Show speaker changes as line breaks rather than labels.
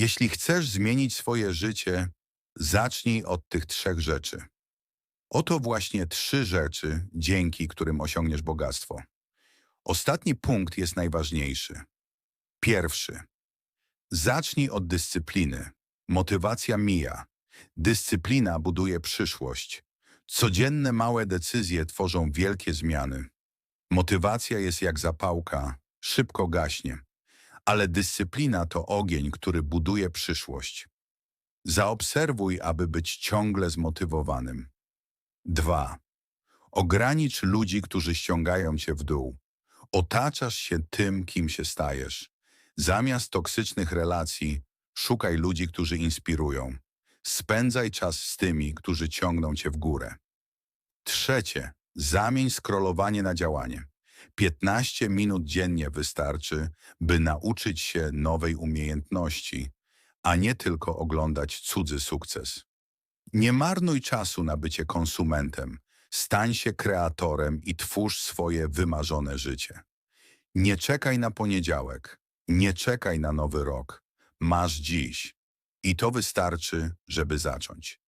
Jeśli chcesz zmienić swoje życie, zacznij od tych trzech rzeczy. Oto właśnie trzy rzeczy, dzięki którym osiągniesz bogactwo. Ostatni punkt jest najważniejszy. Pierwszy. Zacznij od dyscypliny. Motywacja mija. Dyscyplina buduje przyszłość. Codzienne małe decyzje tworzą wielkie zmiany. Motywacja jest jak zapałka, szybko gaśnie. Ale dyscyplina to ogień, który buduje przyszłość. Zaobserwuj, aby być ciągle zmotywowanym. 2. Ogranicz ludzi, którzy ściągają cię w dół. Otaczasz się tym, kim się stajesz. Zamiast toksycznych relacji, szukaj ludzi, którzy inspirują. Spędzaj czas z tymi, którzy ciągną cię w górę. Trzecie. Zamień scrollowanie na działanie. 15 minut dziennie wystarczy, by nauczyć się nowej umiejętności, a nie tylko oglądać cudzy sukces. Nie marnuj czasu na bycie konsumentem. Stań się kreatorem i twórz swoje wymarzone życie. Nie czekaj na poniedziałek. Nie czekaj na nowy rok. Masz dziś. I to wystarczy, żeby zacząć.